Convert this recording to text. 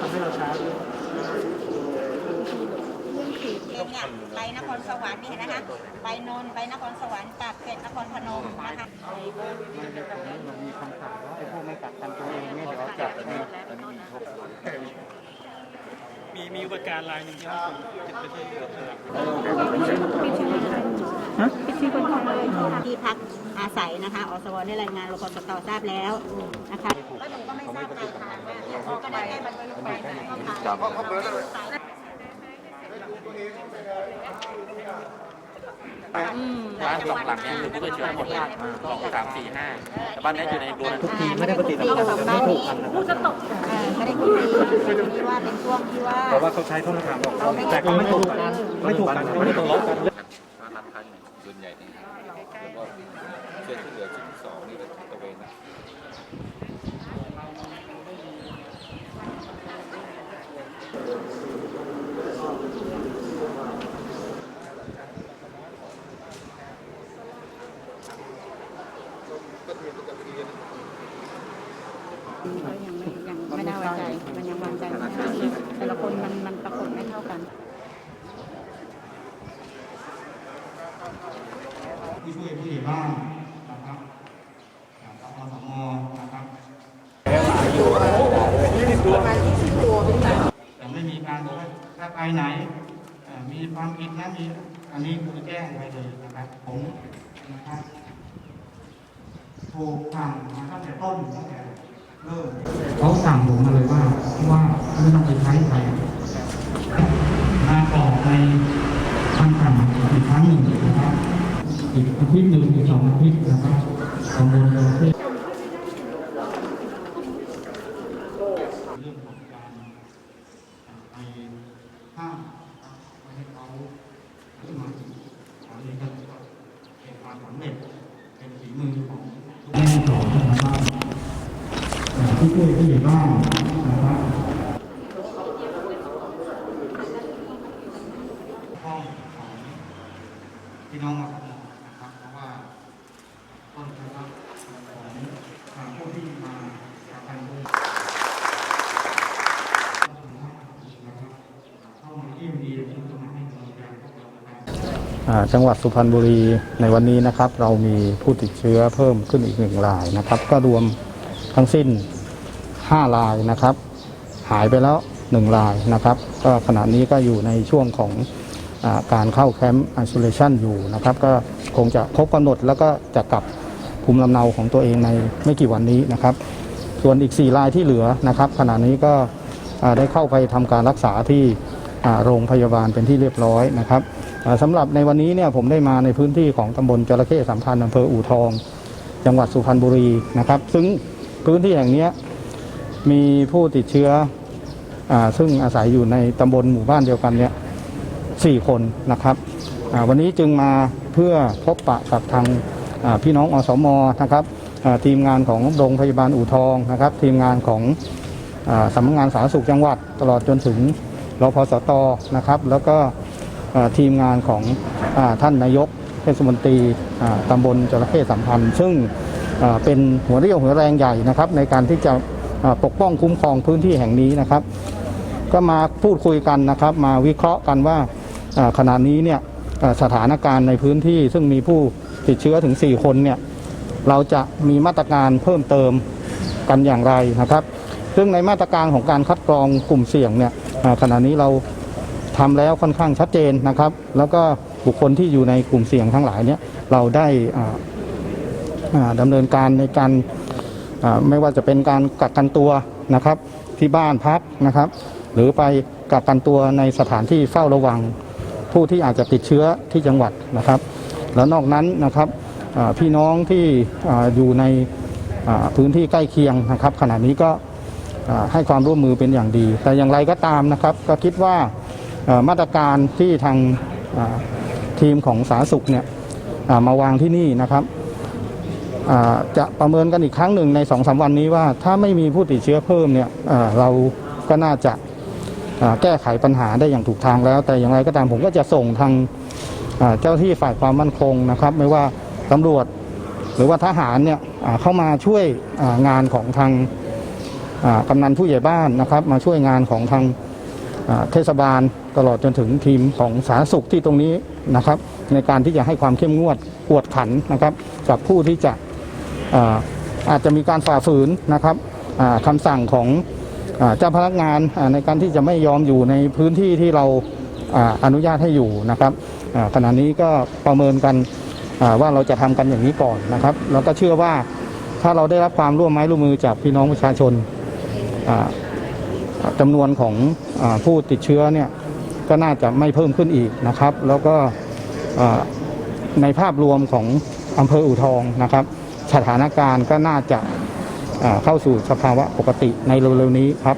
ทำให้เราช้าด้วยเองเนี่ยไปนครสวรรค์นี่เห็นนะคะ ไปนนท์ไปนครสวรรค์ปากเกร็ดนครพนมนะคะมันจะผมมันมีคำสั่งว่าไอ้พวกไม่กักกันตัวเองเนี่ยเดี๋ยวจับให้มีมีอุปการรายหนึ่งที่ฮ่องกงติดไปที่เธอที่พักอาศัยนะคะอสวได้รายงานรพสตทราบแล้วนะคะแล้วหนูก็ไม่ทราบปลายทางว่าเนี่ยเขาก็ได้แค่บันทึกปลายทางเข้ามา บ้านสองหลังเนี่ยคือผู้ติดเชื้อหมดเลยสองสามสี่ห้าแต่บ้านเนี้ยอยู่ในรวม ทุกทีไม่ได้ปฏิบัติต่อไม่ถูกกันนะครับเออไม่ได้คุยที่ว่าเป็นช่วงที่ว่า เพราะว่าเขาใช้โทรศัพท์บอกแต่ก็ไม่ถูกกันไม่ถูกกันไม่ได้ตรงล็อกกันร้านค้าอยู่ไหนส่วนใหญ่นี่แล้วก็ช่วยที่เหลือชุดที่สองนี่ก็ตระเวนนะ ก็ยังไม่ยังไม่น่าไว้ใจ มันยังวางใจไม่ได้แต่ละคนมันมันปรากฏไม่เท่ากันผู้ช่วยผู้ใหญ่บ้านนะครับจากอสมนะครับยังไม่มีการบอกว่าถ้าไปไหนมีความผิดนะมีอันนี้คุณแจ้งไปเลยนะครับผมนะครับถูกสั่งมาตั้งแต่ต้นตั้งแต่ เขาสั่งผมมาเลยว่าว่าไม่ต้องไปใช้ใครมาบอกในคำสั่งอีกครั้งหนึ่งนะครับอีกอาทิตย์หนึ่งอีกสองอาทิตย์นะครับกังวลประเทศเรื่องของการไปห้ามไม่ให้เขาขึ้นมาอันนี้ก็เป็นความสำเร็จ ผู้ช่วยผู้ใหญ่บ้านนะครับห้องของพี่น้องมาทำนะครับเพราะว่าต้นทุนของทางผู้ที่มาจากทางด้วยนะครับเข้ามาเยี่ยมเยียนที่มาให้กำลังใจพวการบอ่าจังหวัดสุพรรณบุรีในวันนี้นะครับ เรามีผู้ติดเชื้อเพิ่มขึ้นอีกหนึ่งรายนะครับ ก็รวมทั้งสิ้น 5รายนะครับ หายไปแล้ว 1 รายนะครับ ก็ขณะนี้ก็อยู่ในช่วงของอการเข้าแคมป์ isolation อยู่นะครับ ก็คงจะครบกำหนดแล้วก็จะกลับภูมิลำเนาของตัวเองในไม่กี่วันนี้นะครับ ส่วนอีก 4 รายที่เหลือนะครับ ขณะนี้ก็ได้เข้าไปทำการรักษาที่โรงพยาบาลเป็นที่เรียบร้อยนะครับอ่าสำหรับในวันนี้เนี่ยผมได้มาในพื้นที่ของตำบลจระเข้สัมพันธ์อำเภออู่ทอง จังหวัดสุพรรณบุรีนะครับ ซึ่งพื้นที่แห่งเนี้ย มีผู้ติดเชื้ออซึ่งอาศัยอยู่ในตำบลหมู่บ้านเดียวกันเนี่ยสี่คนนะครับ วันนี้จึงมาเพื่อพบปะกับทางพี่น้องอสมนะครับทีมงานของโรงพยาบาลอู่ทองนะครับ ทีมงานของอสำนักงานสาธารณสุขจังหวัด ตลอดจนถึงรพสตนะครับ แล้วก็ทีมงานของอท่านนายกเทศมนตรีตำบลจระเข้สัมพันธ์ ซึ่งเป็นหัวเรี่ยวหัวแรงใหญ่นะครับในการที่จะ ปกป้องคุ้มครองพื้นที่แห่งนี้นะครับ ก็มาพูดคุยกันนะครับ มาวิเคราะห์กันว่าขณะนี้เนี่ยสถานการณ์ในพื้นที่ซึ่งมีผู้ติดเชื้อถึง 4 คนเนี่ยเราจะมีมาตรการเพิ่มเติมกันอย่างไรนะครับ ซึ่งในมาตรการของการคัดกรองกลุ่มเสี่ยงเนี่ยขณะนี้เราทำแล้วค่อนข้างชัดเจนนะครับ แล้วก็บุคคลที่อยู่ในกลุ่มเสี่ยงทั้งหลายเนี่ยเราได้อ่าอ่าดำเนินการในการ ไม่ว่าจะเป็นการกักกันตัวนะครับที่บ้านพักนะครับ หรือไปกักกันตัวในสถานที่เฝ้าระวัง ผู้ที่อาจจะติดเชื้อที่จังหวัดนะครับ แล้วนอกนั้นนะครับพี่น้องที่ออยู่ในพื้นที่ใกล้เคียงนะครับ ขณะนี้ก็ให้ความร่วมมือเป็นอย่างดี แต่อย่างไรก็ตามนะครับ ก็คิดว่ามาตรการที่ทางทีมของสาธารณสุขเนี่ยมาวางที่นี่นะครับ จะประเมินกันอีกครั้งหนึ่งในสองสาวันนี้ว่า ถ้าไม่มีผู้ติดเชื้อเพิ่มเนี่ยเราก็น่าจะแก้ไขปัญหาได้อย่างถูกทางแล้ว แต่อย่างไรก็ตามผมก็จะส่งทางอ่าเจ้าที่ฝ่ายความมั่นคงนะครับ ไม่ว่าตำรวจหรือว่าทหารเนี่ยเข้ามาช่วยงานของทางกำนันผู้ใหญ่บ้านนะครับ มาช่วยงานของทางเทศบาลตลอดจนถึงทีมของสาธารณสุขที่ตรงนี้นะครับ ในการที่จะให้ความเข้มงวดกวดขันนะครับ กับผู้ที่จะ อาจจะมีการฝ่าฝืนนะครับคำสั่งของเจ้าพนักงานในการที่จะไม่ยอมอยู่ในพื้นที่ที่เราอนุญาตให้อยู่นะครับขณะนี้ก็ประเมินกันว่าเราจะทำกันอย่างนี้ก่อนนะครับ แล้วก็เชื่อว่าถ้าเราได้รับความร่วมไม้ร่วมมือจากพี่น้องประชาชนอ่าจำนวนของอผู้ติดเชื้อเนี่ยก็น่าจะไม่เพิ่มขึ้นอีกนะครับ แล้วก็ในภาพรวมของอำเภออู่ทองนะครับ สถานการณ์ก็น่าจะเข้าสู่สภาวะปกติในเร็วๆนี้ครับ